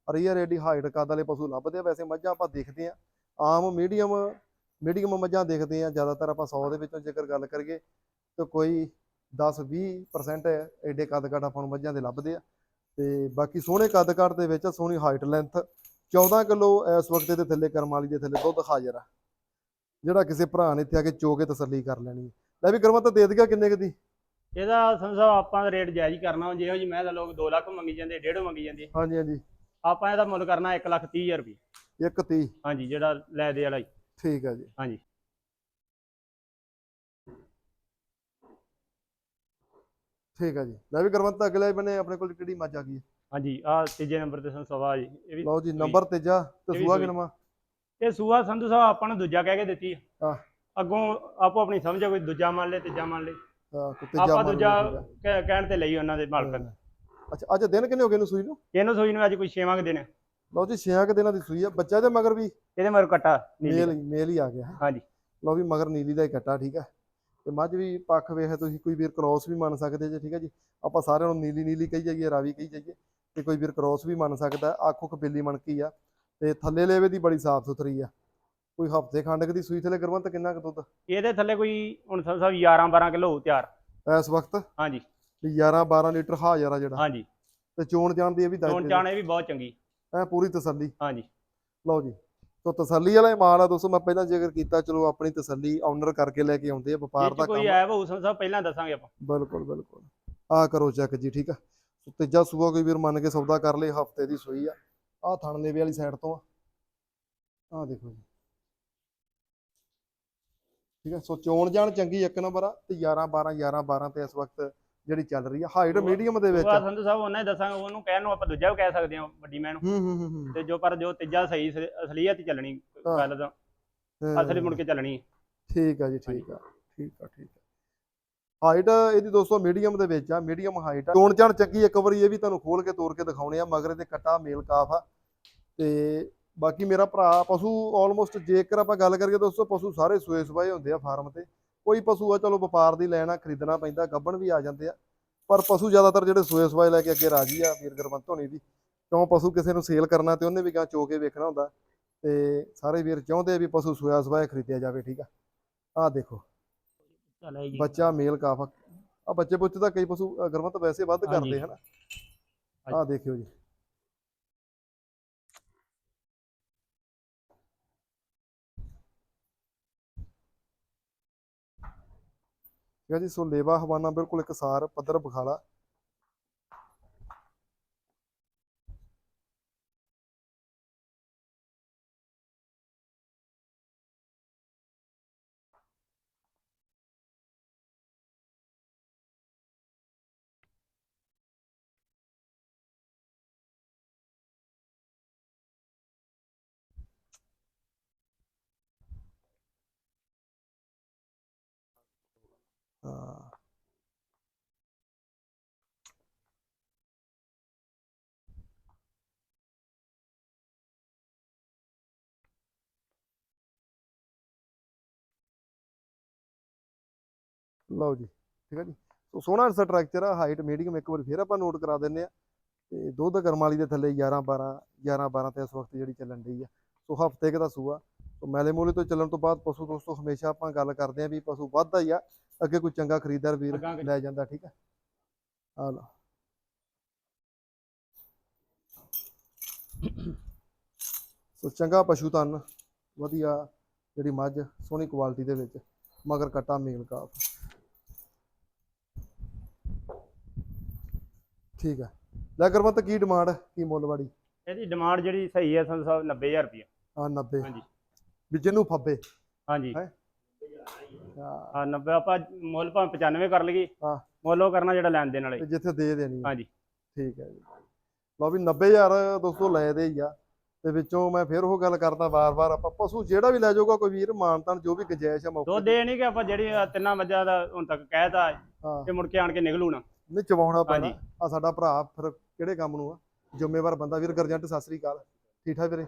ਰੀਅਰ ਏਡੀ ਹਾਈਟ ਕੱਦ ਵਾਲੇ ਪਸ਼ੂ ਲੱਭਦੇ ਆ। ਵੈਸੇ ਮੱਝਾਂ ਆਪਾਂ ਦੇਖਦੇ ਆ ਆਮ ਮੀਡੀਅਮ ਮੀਡੀਅਮ ਮੱਝਾਂ ਦੇਖਦੇ ਆ। ਜ਼ਿਆਦਾਤਰ ਆਪਾਂ 100 ਦੇ ਵਿੱਚੋਂ ਜੇਕਰ ਗੱਲ ਕਰੀਏ ਤੇ ਕੋਈ 10 20% ਐਡੇ ਕੱਦ ਕਾਠ ਆਪਾਂ ਨੂੰ ਮੱਝਾਂ ਦੇ ਲੱਭਦੇ ਆ। ਤੇ ਬਾਕੀ ਸੋਹਣੇ ਕੱਦ ਕਾਠ ਦੇ ਵਿੱਚ ਸੋਹਣੀ ਹਾਈਟ ਲੈਂਥ 14 ਕਿਲੋ ਇਸ ਵਕਤ ਦੇ ਥੱਲੇ ਕਰਮ ਵਾਲੀ ਦੇ ਥੱਲੇ ਦੁੱਧ ਹਾਜ਼ਰ ਆ। ਜਿਹੜਾ ਕਿਸੇ ਭਰਾ ਨੇ ਇੱਥੇ ਆ ਕੇ ਚੋ ਕੇ ਤਸੱਲੀ ਕਰ ਲੈਣੀ ਹੈ ਲੈ ਵੀ ਕਰਮਾ ਤਾਂ ਦੇ ਦਿਆ ਕਿੰਨੇ ਕੁ ਦੀ? ਇਹਦਾ ਸਾਹਿਬ ਆਪਾਂ ਦਾ ਰੇਟ ਜਾਇਜ਼ ਕਰਨਾ ਜਿਹੋ ਜੀ ਮੈਂ ਤਾਂ ਲੋਕ 2 ਲੱਖ ਮੰਗੀ ਜਾਂਦੇ 1.5 ਮੰਗੀ ਜਾਂਦੇ। ਹਾਂਜੀ ਹਾਂਜੀ। ਆਪਾਂ ਇਹਦਾ ਮੁੱਲ ਕਰਨਾ 1 ਲੱਖ 30 ਹਜ਼ਾਰ ਰੁਪਏ ਇੱਕ ਤੀਹ। ਹਾਂਜੀ ਜਿਹੜਾ ਲੈ ਦੇ ਵਾਲਾ ਜੀ ਠੀਕ ਹੈ ਜੀ। ਹਾਂਜੀ। ਠੀਕ ਹੈ ਜੀ। ਲੈ ਵੀ ਗੁਰਵੰਤ ਅਗਲੇ ਬਨੇ ਆਪਣੇ ਕੋਲ ਕਿਹੜੀ ਮੱਝ ਆ ਗਈ? ਹੈ? ਹਾਂਜੀ ਆ ਤੀਜੇ ਨੰਬਰ ਤੇ ਸੰਧੂ ਸਭਾ ਜੀ ਇਹ ਵੀ ਲਓ ਜੀ ਨੰਬਰ ਤੀਜਾ ਤੇ ਇਹ ਵੀ ਸੂਆ ਸੂਈ। ਕਿਨਵਾ ਇਹ ਸੂਆ ਸੰਧੂ ਸਾਹਿਬ ਆਪਾਂ ਨੂੰ ਦੂਜਾ ਕਹਿ ਕੇ ਦਿੱਤੀ ਆ। ਹਾਂ। ਅੱਗੋਂ ਆਪੋ ਆਪਣੀ ਸਮਝ ਆ, ਕੋਈ ਦੂਜਾ ਮੰਨ ਲੇ ਤੀਜਾ ਮੰਨ ਲੇ। ਤੀਜਾ ਆਪਾਂ ਦੂਜਾ ਕਹਿ- ਕਹਿਣ ਤੇ ਲਈ ਉਹਨਾਂ ਦੇ। ਮਾਲਕ ਅੱਛਾ ਅੱਜ ਦਿਨ ਕਿੰਨੇ ਹੋ ਗਏ ਨੂੰ ਸੂਈ ਨੂੰ? ਇਹਨੂੰ ਸੂਈ ਨੂੰ ਅੱਜ ਕੋਈ ਛੇਵਾਂ ਕੁ ਦਿਨ। ਹੈ। ਲਓ ਜੀ 6 ਦਿਨਾਂ ਦੀ ਸੂਈ ਆ। ਬੱਚਾ ਦੇ ਮਗਰ ਵੀ? ਇਹਦੇ ਮਗਰ ਕੱਟਾ ਨੀਲੀ ਮੇਲ ਦਾ। ਹੀ ਮੇਲ ਹੀ ਆ ਗਿਆ। ਹਾਂਜੀ। ਲਓ ਵੀ ਮਗਰ ਨੀਲੀ ਦਾ ਹੀ ਕੱਟਾ ਠੀਕ ਹੈ ਤੇ ਮੱਝ ਵੀ ਪੱਖ ਵੇਖ ਤੁਸੀਂ ਕੋਈ ਵੀਰ ਕ੍ਰੋਸ ਵੀ ਮੰਨ ਸਕਦੇ ਜੇ ਠੀਕ ਹੈ ਜੀ। ਆਪਾਂ ਸਾਰਿਆਂ ਨੂੰ ਨੀਲੀ ਨੀਲੀ ਕਹੀ ਜਾਈਏ ਰਾਵੀ ਕਹੀ ਜਾਈਏ। ਤੇ ਕੋਈ ਵੀਰ ਕ੍ਰੋਸ ਵੀ ਮੰਨ ਸਕਦਾ ਆਖੋ ਕਬੀਲੀ ਮਣਕੀ ਆ। ਤੇ ਥੱਲੇ ਲੇਵੇ ਦੀ ਬੜੀ ਸਾਫ਼ ਸੁਥਰੀ ਆ। ਕੋਈ ਹਫ਼ਤੇ ਖੰਡਕ ਦੀ ਸੂਈ ਥੱਲੇ ਕਰਵੰਤ ਕਿੰਨਾ ਕੁ ਦੁੱਧ? ਇਹਦੇ ਥੱਲੇ ਕੋਈ ਹੁਣ ਸੰਧੂ ਸਾਹਿਬ 11 12 ਕਿਲੋ ਹੋ ਤਿਆਰ। ਇਸ ਵਕਤ? ਹਾਂਜੀ। ਵੀ 11 12 ਲੀਟਰ ਹਾਜ਼ਰ ਆ ਜਿਹੜਾ। ਹਾਂਜੀ। ਤੇ ਚੋਣ ਜਾਣ ਦੀ ਇਹ ਵੀ ਦੱਸ ਦੇ ਜਾਣੇ ਵੀ ਬਹੁਤ ਚੰਗੀ। ਐ ਪੂਰੀ ਤਸੱਲੀ। ਹਾਂਜੀ। ਲਓ ਜੀ। ਤੋ ਤਸੱਲੀ ਵਾਲਾ ਮਾਲ ਆ ਦੋਸਤੋ ਮੈਂ ਪਹਿਲਾਂ ਜ਼ਿਕਰ ਕੀਤਾ ਚਲੋ ਆਪਣੀ ਤਸੱਲੀ ਆਨਰ ਕਰਕੇ ਲੈ ਕੇ ਆਉਂਦੇ ਆ ਵਪਾਰ ਦਾ ਚ ਕੋਈ ਕੰਮ। ਐਬ ਹੋਊ ਸਾਹਿਬ ਪਹਿਲਾਂ ਦੱਸਾਂਗੇ ਆਪਾਂ। ਬਿਲਕੁਲ ਬਿਲਕੁਲ। ਆ ਕਰੋ ਚੈੱਕ ਜੀ ਠੀਕ ਆ? ਤੀਜਾ ਸੂਆ ਕੋਈ ਵੀਰ ਮੰਨ ਕੇ ਸੌਦਾ ਕਰ ਲੇ ਹਫ਼ਤੇ ਦੀ ਸੂਈ ਆ। ਆ ਥਣ ਲੇਵੇ ਵਾਲੀ ਸਾਈਡ ਤੋਂ ਆ। ਆਹ ਦੇਖੋ ਜੀ। ਠੀਕ ਆ ਸੋ ਚੋਣ ਜਾਣ ਚੰਗੀ ਇੱਕ ਨੰਬਰ ਆ ਤੇ 11 12 11 12 ਤੇ ਇਸ ਵਕਤ ਜਿਹੜੀ ਚੱਲ ਰਹੀ ਆ ਹਾਈਟ ਮੀਡੀਅਮ ਦੇ ਵਿੱਚ। ਸੰਧੂ ਸਾਹਿਬ ਉਹਨਾਂ ਹੀ ਦੱਸਾਂਗੇ ਉਹਨੂੰ ਕਹਿਣ ਨੂੰ ਆਪਾਂ ਦੂਜਾ ਵੀ ਕਹਿ ਸਕਦੇ ਹਾਂ ਵੱਡੀ ਮੈਂ ਨੂੰ। ਹੂੰ ਹੂੰ ਹੂੰ ਹੂੰ। ਤੇ ਜੋ ਪਰ ਜੋ ਤੀਜਾ ਸਹੀ ਅਸਲੀਅਤ ਹੀ ਚੱਲਣੀ ਹਾਂ। ਗੱਲ ਤਾਂ। ਅਸਲੀ ਮੁੜ ਕੇ ਚੱਲਣੀ। ਠੀਕ ਆ ਜੀ ਠੀਕ ਆ ਠੀਕ ਆ ਠੀਕ ਆ। ਹਾਈਟ ਇਹਦੀ ਦੋਸਤੋ ਮੀਡੀਅਮ ਦੇ ਵਿੱਚ ਆ ਮੀਡੀਅਮ ਹਾਈਟ ਆ। ਚੋਣ ਚਾਣ ਚੱਕੀ ਇੱਕ ਵਾਰੀ ਇਹ ਵੀ ਤੁਹਾਨੂੰ ਖੋਲ ਕੇ ਤੋੜ ਕੇ ਦਿਖਾਉਣੇ ਆ ਮਗਰ ਤੇ ਕੱਟਾ ਮੇਲ ਕਾਫ ਆ। ਤੇ ਬਾਕੀ ਮੇਰਾ ਭਰਾ ਪਸ਼ੂ ਆਲਮੋਸਟ ਜੇਕਰ ਆਪਾਂ ਗੱਲ ਕਰੀਏ ਦੋਸਤੋ ਪਸ਼ੂ ਸਾਰੇ ਸੂਏ ਸਵਾਏ ਹੁੰਦੇ ਆ ਫਾਰਮ ਤੇ। ਕੋਈ ਪਸ਼ੂ ਆ ਚਲੋ ਵਪਾਰ ਦੀ ਲੈਣਾ ਖਰੀਦਣਾ ਪੈਂਦਾ ਗੱਬਣ ਵੀ ਆ ਜਾਂਦੇ ਆ। ਪਰ ਪਸ਼ੂ ਜ਼ਿਆਦਾਤਰ ਜਿਹੜੇ ਸੂਏ ਸਵਾਏ ਲੈ ਕੇ ਅੱਗੇ ਰਾਜੀ ਆ ਵੀਰ ਗੁਰਵੰਤ ਹੋਣੀ ਵੀ। ਕਿਉਂ ਪਸ਼ੂ ਕਿਸੇ ਨੂੰ ਸੇਲ ਕਰਨਾ ਤੇ ਉਹਨੇ ਵੀ ਗਾਂ ਚੋ ਕੇ ਵੇਖਣਾ ਹੁੰਦਾ? ਤੇ ਸਾਰੇ ਵੀਰ ਚਾਹੁੰਦੇ ਆ ਵੀ ਪਸ਼ੂ ਸੂਆ ਸਵਾਏ ਖਰੀਦਿਆ ਜਾਵੇ ਠੀਕ ਆ? ਆਹ ਦੇਖੋ। ਬੱਚਾ ਮੇਲ ਕਾਫ। ਆ ਬੱਚੇ ਬੁੱਚੇ ਤਾਂ ਕਈ ਪਸ਼ੂ ਅ, ਗੁਰਮਤ ਵੈਸੇ ਵੱਧ। ਕਰਦੇ ਹਨ? ਆਹ ਦੇਖਿਓ ਜੀ। ਠੀਕ ਹੈ ਜੀ? ਸੋ ਲੇਵਾ ਹਵਾਨਾ ਬਿਲਕੁਲ ਇਕਸਾਰ ਪੱਧਰ ਬਖਾਲਾ ਲਓ ਜੀ ਠੀਕ ਹੈ ਜੀ। ਸੋ ਸੋਹਣਾ ਸਟਰਕਚਰ ਆ ਹਾਈਟ ਮੀਡੀਅਮ ਇੱਕ ਵਾਰ ਫਿਰ ਆਪਾਂ ਨੋਟ ਕਰਾ ਦਿੰਨੇ ਆ। ਤੇ ਦੁੱਧ ਕਰਮ ਵਾਲੀ ਦੇ ਥੱਲੇ 11 12 11 12 ਤੇ ਇਸ ਵਕਤ ਜਿਹੜੀ ਚੱਲਣ ਡਈ ਆ। ਸੋ ਹਫ਼ਤੇ ਕੁ ਦਾ ਸੂਆ। ਸੋ ਮੈਲੇ ਮੂਲੇ ਤੋਂ ਚੱਲਣ ਤੋਂ ਬਾਅਦ ਪਸ਼ੂ ਦੋਸਤੋ ਹਮੇਸ਼ਾ ਆਪਾਂ ਗੱਲ ਕਰਦੇ ਆ ਵੀ ਪਸ਼ੂ ਵੱਧਦਾ ਹੀ ਆ ਅੱਗੇ ਕੋਈ ਚੰਗਾ ਖਰੀਦਦਾਰ ਵੀਰ ਲੈ ਜਾਂਦਾ ਠੀਕ ਆ। ਆ ਲਓ। ਸੋ ਚੰਗਾ ਪਸ਼ੂ ਧਨ ਵਧੀਆ ਜਿਹੜੀ ਮੱਝ ਸੋਹਣੀ ਕੁਆਲਿਟੀ ਦੇ ਵਿੱਚ ਮਗਰ ਕੱਟਾ ਮੇਲ ਕਾਫ। ਠੀਕ ਆ ਲੈ ਗੁਰਮਤ ਕੀ ਡਿਮਾਂਡ ਕੀ ਮੁੱਲ ਵਾੜੀ ਇਹਦੀ ਡਿਮਾਂਡ ਜਿਹੜੀ ਸਹੀ ਹੈ ਸੰਧੂ ਸਾਹਿਬ 90000 ਰੁਪਏ ਆ 90 ਹਾਂਜੀ। ਵੀ ਜਿਹਨੂੰ ਫੱਬੇ। ਹਾਂਜੀ। ਹੈਂ? ਆ, ਆ 90 ਆਪਾਂ ਮੁੱਲ ਭਾਵੇਂ 95 ਕਰ ਲਈਏ। ਹਾਂ। ਮੁੱਲ ਉਹ ਕਰਨਾ ਜਿਹੜਾ ਲੈਣ ਦੇਣ ਵਾਲੇ। ਤੇ ਜਿੱਥੇ ਦੇ ਦੇਣੀ ਆ। ਹਾਂਜੀ। ਠੀਕ ਹੈ ਜੀ। ਲਓ ਵੀ 90000 ਦੋਸਤੋ ਲੈ ਦੇ ਹੀ ਆ। ਤੇ ਵਿੱਚੋਂ ਮੈਂ ਫਿਰ ਉਹ ਗੱਲ ਕਰਦਾ ਵਾਰ-ਵਾਰ ਆਪਾਂ ਪਸ਼ੂ ਜਿਹੜਾ ਵੀ ਲੈ ਜਾਊਗਾ ਕੋਈ ਵੀਰ ਮਾਨਤਾਨ ਜੋ ਵੀ ਗੁੰਜਾਇਸ਼ ਆ ਮੌਕੇ ਦੁੱਧ ਇਹ ਨਹੀਂ ਕਿ ਆਪਾਂ ਜਿਹੜੀ ਆਹ ਤਿੰਨਾਂ ਮੱਝਾਂ ਦਾ ਹੁਣ ਤੱਕ ਕਹਿਤਾ ਹਾਂ। ਤੇ ਮੁੜ ਕੇ ਆਣ ਕੇ ਨਿਕਲੂ ਨਾ। ਨਹੀਂ ਚਵਾਉਣਾ ਪੈਣਾ। ਹਾਂਜੀ। ਆ ਸਾਡਾ ਭਰਾ ਫਿਰ ਕਿਹੜੇ ਕੰਮ ਨੂੰ ਆ? ਜ਼ਿੰਮੇਵਾਰ ਬੰਦਾ ਵੀਰ ਗਰਜੰਟ ਸਤਿ ਸ੍ਰੀ ਅਕਾਲ। ਠੀਕ ਠਾਕ ਵੀਰੇ?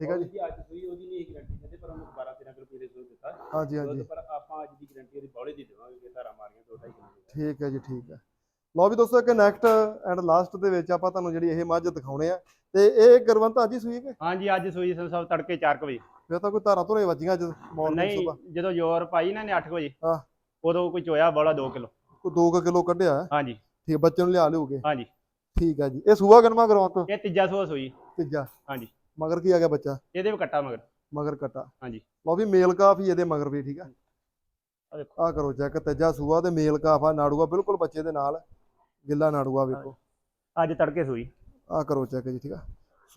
ਠੀਕ ਆ ਜੀ? ਜੀ ਅੱਜ ਸੂਈ ਉਹਦੀ ਨਹੀਂ ਗਾਰੰਟੀ ਦਿੰਦੇ ਪਰ ਉਹਨੂੰ 12 13 ਰੁਪਏ ਦੇ ਦੁੱਧ ਦਿੱਤਾ। ਹਾਂਜੀ ਦੁੱਧ ਹਾਂਜੀ। ਪਰ ਆਪਾਂ ਅੱਜ ਦੀ ਗਾਰੰਟੀ ਉਹਦੀ ਬੌਲੇ ਦੀ ਦੇਵਾਂਗੇ ਕਿ ਧਾਰਾ ਮਾਰੀਆਂ ਦੋ ਢਾਈ ਕਿਲੋ ਠੀਕ ਹੈ ਜੀ ਠੀਕ ਹੈ ਲਓ ਵੀ ਦੋਸਤੋ ਇੱਕ ਨੈਕਸਟ ਐਂਡ ਲਾਸਟ ਦੇ ਵਿੱਚ ਆਪਾਂ ਤੁਹਾਨੂੰ ਜਿਹੜੀ ਇਹ ਮੱਝ ਦਿਖਾਉਣੇ ਆ। ਤੇ ਇਹ ਗੁਰਵੰਤ ਅੱਜ ਹੀ ਸੂਈ ਕਿ? ਹਾਂਜੀ ਅੱਜ ਸੂਈ ਸੰਧੂ ਸਾਹਿਬ ਤੜਕੇ 4 ਵਜੇ। ਫਿਰ ਤਾਂ ਕੋਈ ਧਾਰਾ ਧੁਰੇ ਵੱਜੀਆਂ ਅੱਜ ਮਾਰਨਿੰਗ ਨਹੀਂ ਜਦੋਂ ਯੂਰਪ ਆਈ ਨਾ ਨੇ 8 ਵਜੇ ਹਾਂ। ਉਦੋਂ ਕੋਈ ਚੋਇਆ ਬੋਲਾ 2 ਕਿਲੋ। ਕੋਈ 2 ਕਿਲੋ ਕੱਢਿਆ ਹੈ। ਹਾਂਜੀ। ਠੀਕ ਬੱਚੇ ਨੂੰ ਲਿਆ ਲਿਓਗੇ ਹਾਂਜੀ। ਠੀਕ ਹੈ ਜੀ। ਇਹ ਸੂਆ ਗਨਮਾ ਗੁਰਵੰਤ ਇਹ ਤੀਜਾ ਸੂਆ ਸੂਈ। ਤੀਜਾ। ਹਾਂਜੀ। ਮਗਰ ਕੀ ਆ ਗਿਆ ਬੱਚਾ? ਇਹਦੇ ਵੀ ਕੱਟਾ ਮਗਰ। ਮਗਰ ਕਟਾ। ਹਾਂਜੀ। ਲਓ ਵੀ ਮੇਲ ਕਾਫ ਹੀ ਇਹਦੇ ਮਗਰ ਵੀ ਠੀਕ ਆ। ਦੇਖੋ। ਆ ਕਰੋ ਚੈੱਕ ਤੀਜਾ ਸੂਆ ਤੇ ਮੇਲ ਕਾਫ ਆ ਨਾੜੂਆ ਬਿਲਕੁਲ ਬੱਚੇ ਦੇ ਨਾਲ। ਗਿੱਲਾ ਨਾੜੂਆ ਵੇਖੋ। ਅੱਜ ਤੜਕੇ ਸੂਈ। ਆ ਕਰੋ ਚੈੱਕ ਜੀ ਠੀਕ ਆ।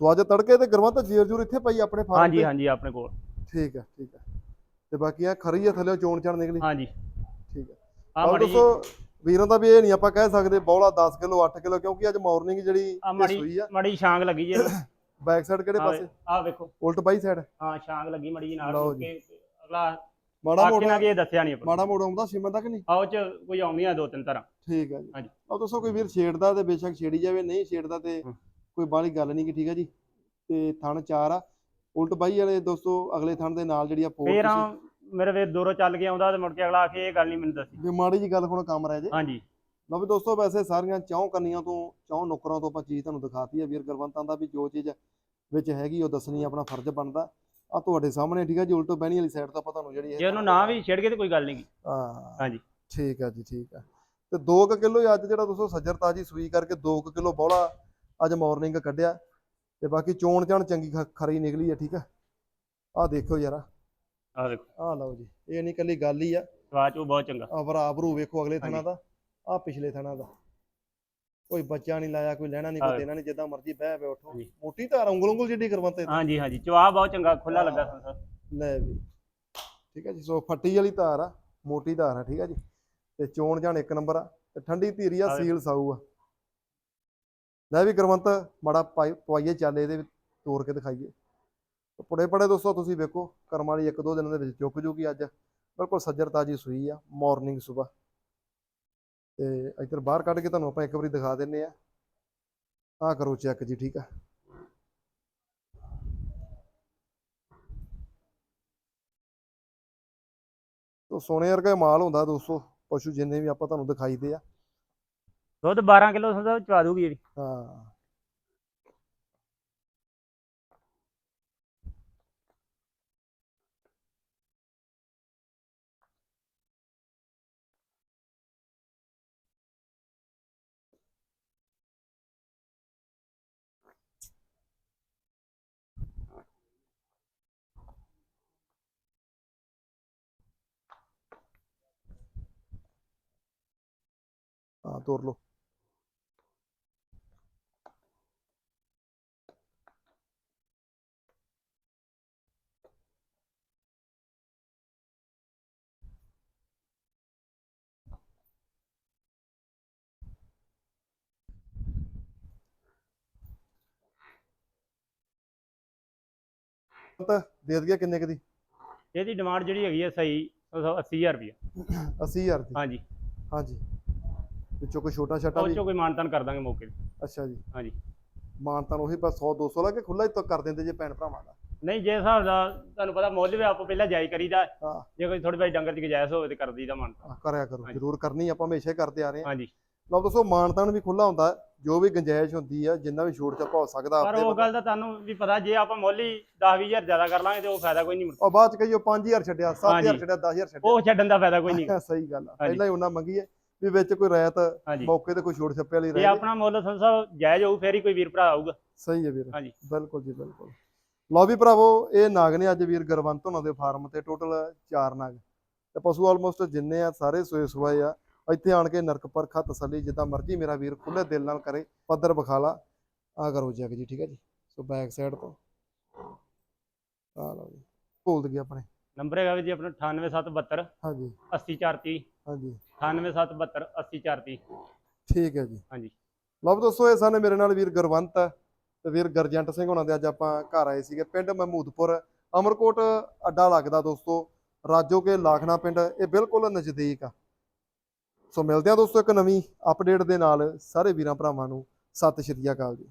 ਸਵਾਜ ਤੜਕੇ ਤੇ ਗੁਰਵੰਤ ਜੀਰ ਜੂਰ ਇੱਥੇ ਪਈ ਆਪਣੇ ਫਾਰਮ ਹਾਂਜੀ ਤੇ। ਹਾਂਜੀ ਆਪਣੇ ਕੋਲ। ਠੀਕ ਹੈ ਠੀਕ ਹੈ ਤੇ ਬਾਕੀ ਆ ਖਰੀ ਆ ਥੱਲੇ ਚੋਣ ਚਣ ਨਿਕਲੀ। ਹਾਂਜੀ। ਠੀਕ ਹੈ ਆ ਮੜੀ ਜੀ ਵੀਰਾਂ ਦਾ ਵੀ ਇਹ ਨਹੀਂ ਆਪਾਂ ਕਹਿ ਸਕਦੇ ਬੌਲਾ 10 ਕਿਲੋ 8 ਕਿਲੋ ਕਿਉਂਕਿ ਅੱਜ ਮਾਰਨਿੰਗ ਜਿਹੜੀ ਆ ਮੜੀ ਆ। ਮੜੀ ਛਾਂਗ ਲੱਗੀ ਜੇ ਬੈਕ ਸਾਈਡ ਕਿਹੜੇ ਪਾਸੇ? ਆ ਵੇਖੋ। ਉਲਟ ਬਾਈ ਸਾਈਡ ਹਾਂ ਛਾਂਗ ਲੱਗੀ ਮੜੀ ਜੀ ਨਾਲ। ਲਓ ਮੁੜ ਜੀ। ਕੇ ਅਗਲਾ ਮਾੜਾ ਬਾਕੀ ਮੋੜਾ ਕੀ ਦੱਸਿਆ ਨਹੀਂ ਆਪਾਂ। ਮਾੜਾ ਮੋੜਾ ਆਉਂਦਾ ਸਿਮਨ ਤੱਕ ਨਹੀਂ? ਆਓ ਚ ਕੋਈ ਆਉਂਦੀਆਂ ਦੋ ਤਿੰਨ ਤਰ੍ਹਾਂ। ਠੀਕ ਹੈ ਜੀ। ਹਾਂਜੀ। ਉਹ ਦੱਸੋ ਕੋਈ ਵੀਰ ਛੇੜਦਾ ਤੇ ਬੇਸ਼ੱਕ ਛੇੜੀ ਜਾਵੇ ਨਹੀਂ ਛੇੜਦਾ ਤੇ। ਕੋਈ ਬਾਹਲੀ ਗੱਲ ਨਹੀਂ ਕਿ ਠੀਕ ਹੈ ਜੀ। ਤੇ ਥਣ ਚਾਰ ਆ। ਉਲਟ ਬਾਈ ਵਾਲੇ ਦੋਸਤੋ ਅਗਲੇ ਥਣ ਦੇ ਨਾਲ ਜਿਹੜੀ ਆ ਪੋਰ ਫੇਰ ਆ ਮੇਰੇ ਵੇ ਦੂਰੋਂ ਚੱਲ ਕੇ ਆਉਂਦਾ ਤੇ ਮੁੜ ਕੇ ਅਗਲਾ ਆ ਕੇ ਇਹ ਗੱਲ ਨਹੀਂ ਮੈਨੂੰ ਦੱਸੀ ਵੀ ਮਾੜੀ ਜੀ ਗੱਲ ਹੁਣ ਕੰਮ ਰਹਿ ਜੇ। ਹਾਂਜੀ। ਲਓ ਵੀ ਦੋਸਤੋ ਵੈਸੇ ਸਾਰੀਆਂ ਚੌਂ ਕੰਨੀਆਂ ਤੋਂ ਚੌਂ ਨੁਕਰਾਂ ਤੋਂ ਆਪਾਂ ਚੀਜ਼ ਤੁਹਾਨੂੰ ਦਿਖਾਤੀ ਹੈ ਵੀਰ ਗੁਰਵੰਤਾਂ ਦਾ ਵੀ ਜੋ ਚੀਜ਼ ਵਿੱਚ ਹੈਗੀ ਉਹ ਦੱਸਣੀ ਆਪਣਾ ਫਰਜ਼ ਬਣਦਾ। ਆ ਤੁਹਾਡੇ ਸਾਹਮਣੇ ਠੀਕ ਹੈ ਜੀ ਉਲਟੋ ਬਹਿਣੀ ਵਾਲੀ ਸਾਈਡ ਤੋਂ ਆਪਾਂ ਤੁਹਾਨੂੰ ਜਿਹੜੀ ਜੇ ਉਹਨੂੰ ਨਾ ਵੀ ਛੇੜ ਕੇ ਤੇ ਕੋਈ ਗੱਲ ਨਹੀਂ ਹਾਂ। ਹਾਂਜੀ। ਠੀਕ ਹੈ ਜੀ ਠੀਕ ਹੈ ਤੇ 2 ਕਿਲੋ ਅੱਜ ਜਿਹੜਾ ਦੋਸਤੋ ਸੱਜਰ ਤਾਜੀ ਸੂਈ ਕਰਕੇ 2 ਕਿਲੋ ਬੌਲਾ ਅੱਜ ਮਾਰਨਿੰਗ ਕੱਢਿਆ। ਤੇ ਬਾਕੀ ਚੋਣ ਚਾਣ ਚੰਗੀ ਖਰੀ ਨਿਕਲੀ ਹੈ ਠੀਕ ਹੈ ਆਹ ਦੇਖੋ ਯਾਰ ਆ ਦੇਖੋ। ਆਹ ਲਓ ਜੀ ਇਹ ਨਹੀਂ ਕੱਲੀ ਗੱਲ ਹੀ ਆ। ਸਵਾਚ ਉਹ ਬਹੁਤ ਚੰਗਾ। ਆ ਭਰਾ ਭਰੂ ਵੇਖੋ ਅਗਲੇ ਥਣਾ। ਦਾ ਆ ਪਿਛਲੇ ਥਣਾ ਦਾ। ਕੋਈ ਬੱਚਾ ਨਹੀਂ ਲਾਇਆ ਕੋਈ ਲੈਣਾ ਨਹੀਂ ਕੋਈ। ਦੇਣਾ ਨਹੀਂ ਜਿੱਦਾਂ ਮਰਜ਼ੀ ਬਹਿ ਬਹਿ ਉੱਠੋ। ਮੋਟੀ ਧਾਰ ਉਂਗਲ ਉਂਗਲ ਜਿੱਡੀ ਕਰਵੰਤੇ ਹਾਂਜੀ ਹਾਂਜੀ। ਚਵਾ ਬਹੁਤ ਚੰਗਾ ਖੁੱਲਾ ਲੱਗਾ ਸੰਸਰ ਲੈ ਵੀ। ਠੀਕ ਹੈ ਜੀ ਸੋ ਫੱਟੀ ਵਾਲੀ ਧਾਰ ਆ ਮੋਟੀ ਧਾਰ ਆ ਠੀਕ ਹੈ ਜੀ। ਤੇ ਚੋਣ ਜਾਣ ਇੱਕ ਨੰਬਰ ਆ ਤੇ ਠੰਡੀ ਧੀਰੀ ਆ। ਸੀਲ ਸਾਊ ਆ। ਲੈ ਵੀ ਗੁਰਵੰਤ ਮਾੜਾ ਪਵਾਈਏ ਚੱਲ ਇਹਦੇ ਤੋੜ ਕੇ ਦਿਖਾਈਏ। ਪੁੜੇ ਪੜੇ ਦੋਸਤੋ ਤੁਸੀਂ ਵੇਖੋ ਕਰਮ ਵਾਲੀ ਇੱਕ ਦੋ ਦਿਨਾਂ ਦੇ ਵਿੱਚ ਚੁੱਕ ਜੂਗੀ ਅੱਜ। ਬਿਲਕੁਲ ਸੱਜਰ ਤਾਜੀ ਸੂਈ ਆ ਮਾਰਨਿੰਗ ਸਵੇਰ। ਤੇ ਇੱਧਰ ਬਾਹਰ ਕੱਢ ਕੇ ਤੁਹਾਨੂੰ ਆਪਾਂ ਇੱਕ ਵਾਰੀ ਦਿਖਾ ਦਿੰਨੇ ਆ। ਆਹ ਕਰੋ ਚੈੱਕ ਜੀ ਠੀਕ ਆ। ਤੋ ਸੋਨੇ ਵਰਗਾ ਮਾਲ ਹੁੰਦਾ ਦੋਸਤੋ ਪਸ਼ੂ ਜਿੰਨੇ ਵੀ ਆਪਾਂ ਤੁਹਾਨੂੰ ਦਿਖਾਈਦੇ ਆ। ਦੁੱਧ 12 ਕਿਲੋ ਸੰਸਰ ਚਵਾ ਦੂਗੀ ਵੀ ਹਾਂ। ਹਾਂ ਤੋਰ ਲਓ ਦੇ ਦਈਏ ਕਿੰਨੇ ਕੁ ਦੀ? ਇਹਦੀ ਡਿਮਾਂਡ ਜਿਹੜੀ ਹੈਗੀ ਹੈ ਸਹੀ 80000 ਰੁਪਏ 80000 ਦੀ। ਹਾਂਜੀ। ਹਾਂਜੀ। ਵਿੱਚੋਂ ਕੋਈ ਛੋਟਾ ਛਾਟਾ ਉਹ ਵੀ? ਚੋਂ ਕੋਈ ਮਾਨਤਾਨ ਕਰ ਦਾਂਗੇ ਮੌਕੇ ਤੇ। ਅੱਛਾ ਜੀ। ਹਾਂਜੀ। ਮਾਨਤਾਨ ਉਹੀ ਬਸ 100 200 ਲਾ ਕੇ ਖੁੱਲਾ ਹੀ ਤਾਂ ਕਰ ਦਿੰਦੇ ਜੇ ਭੈਣ ਭਰਾਵਾਂ ਦਾ। ਨਹੀਂ ਜੇ ਹਿਸਾਬ ਦਾ ਤੁਹਾਨੂੰ ਪਤਾ ਮੁੱਲ ਵੀ ਆਪੋ ਪਹਿਲਾਂ ਜਾਇਜ਼ ਕਰੀਦਾ। ਹਾਂ। ਜੇ ਕੋਈ ਥੋੜੀ ਬਹੁਤੀ ਡੰਗਰ ਦੀ ਗੁਜਾਇਸ਼ ਹੋਵੇ ਤੇ ਕਰ ਦਈਦਾ ਮਾਨਤਾਨ। ਆਹ, ਕਰਿਆ ਕਰੋ ਹਾਂਜੀ। ਜ਼ਰੂਰ ਕਰਨੀ ਆਪਾਂ ਹਮੇਸ਼ਾ ਹੀ ਕਰਦੇ ਆ ਰਹੇ ਹਾਂ। ਹਾਂਜੀ। ਲਓ ਦੋਸਤੋ ਮਾਨਤਾਨ ਵੀ ਖੁੱਲਾ ਹੁੰਦਾ ਹੈ, ਜੋ ਵੀ ਗੁੰਜਾਇਸ਼ ਹੁੰਦੀ ਆ ਜਿੰਨਾ ਵੀ ਛੋਟ ਚੱਪਾ ਹੋ ਸਕਦਾ ਪਰ ਉਹ। ਗੱਲ ਤਾਂ ਤੁਹਾਨੂੰ ਵੀ ਪਤਾ ਜੇ ਆਪਾਂ ਮੁੱਲ ਹੀ 10-20000 ਜ਼ਿਆਦਾ ਕਰ ਲਾਂਗੇ ਤੇ ਉਹ ਫਾਇਦਾ ਕੋਈ ਨਹੀਂ ਮੁੜ ਉਹ ਬਾਅਦ ਚ ਕਹੀਓ 5000 ਛੱਡਿਆ 7000 ਹਾਂਜੀ। ਛੱਡਿਆ 10000 ਛੱਡਿਆ। ਉਹ ਛੱਡਣ ਦਾ ਫਾਇਦਾ ਕੋਈ ਨਹੀਂ। ਸਹੀ ਗੱਲ ਆ। ਪਹਿਲਾਂ ਹੀ ਉਹਨਾਂ ਮੰਗੀ ਹੈ ਵੀ ਵਿੱਚ ਕੋਈ ਰਾਇਤ ਮੌਕੇ ਤੇ ਕੋਈ ਛੋਟ ਛੱਪੇ ਵਾਲੀ ਰਹਿ ਜਾਏ। ਆਪਣਾ ਮੁੱਲ ਸੰਸਾ ਜਾਇਜ਼ ਹੋਊ ਫੇਰ ਹੀ ਕੋਈ ਵੀਰ ਭਰਾ ਆਊਗਾ। ਸਹੀ ਹੈ ਵੀਰ। ਹਾਂਜੀ। ਬਿਲਕੁਲ ਜੀ ਬਿਲਕੁਲ। ਲਓ ਵੀ ਭਰਾਵੋ ਇਹ ਨਾਗ ਨੇ ਅੱਜ ਵੀਰ ਗਰਵੰਤ ਉਹਨਾਂ ਦੇ ਫਾਰਮ ਤੇ ਟੋਟਲ 4 ਨਾਗ। ਤੇ ਪਸ਼ੂ ਆਲਮੋਸਟ ਜਿੰਨੇ ਆ ਸਾਰੇ ਸੋਏ ਸੁਆਏ ਆ। ਇੱਥੇ ਆਣ ਕੇ ਨਰਕ ਪਰਖਾ ਤਸੱਲੀ ਜਿੱਦਾਂ ਮਰਜ਼ੀ ਮੇਰਾ ਵੀਰ ਖੁੱਲੇ ਦਿਲ ਨਾਲ ਕਰੇ ਪੱਧਰ ਵਿਖਾਲਾ ਆ ਕਰੋ ਜੱਗ ਜੀ ਠੀਕ ਹੈ ਜੀ। ਸੋ ਬੈਕ ਸਾਈਡ ਤੋਂ। ਆ ਲਓ ਜੀ। ਭੁੱਲ ਗਏ ਆਪਣੇ। ਨੰਬਰ ਹੈਗਾ ਜੀ ਆਪਣਾ 98772 ਹਾਂਜੀ। 80430 ਹਾਂਜੀ। 98772 80430 ਠੀਕ ਹੈ ਜੀ। ਹਾਂਜੀ। ਲਓ ਦੋਸਤੋ ਇਹ ਸਨ ਮੇਰੇ ਨਾਲ ਵੀਰ ਗੁਰਵੰਤ ਤੇ ਵੀਰ ਗਰਜੰਟ ਸਿੰਘ ਹੋਣਾ ਦੇ। ਅੱਜ ਆਪਾਂ ਘਰ ਆਏ ਸੀਗੇ ਪਿੰਡ ਮਹਿਮੂਦਪੁਰ ਅਮਰਕੋਟ ਅੱਡਾ ਲੱਗਦਾ ਦੋਸਤੋ ਰਾਜੋ ਕੇ ਲਾਖਣਾ ਪਿੰਡ ਇਹ ਬਿਲਕੁਲ ਨਜ਼ਦੀਕ ਆ। ਸੋ ਮਿਲਦੇ ਆ ਦੋਸਤੋ ਇੱਕ ਨਵੀਂ ਅਪਡੇਟ ਦੇ ਨਾਲ। ਸਾਰੇ ਵੀਰਾਂ ਭਰਾਵਾਂ ਨੂੰ ਸਤਿ ਸ਼੍ਰੀ ਅਕਾਲ ਜੀ।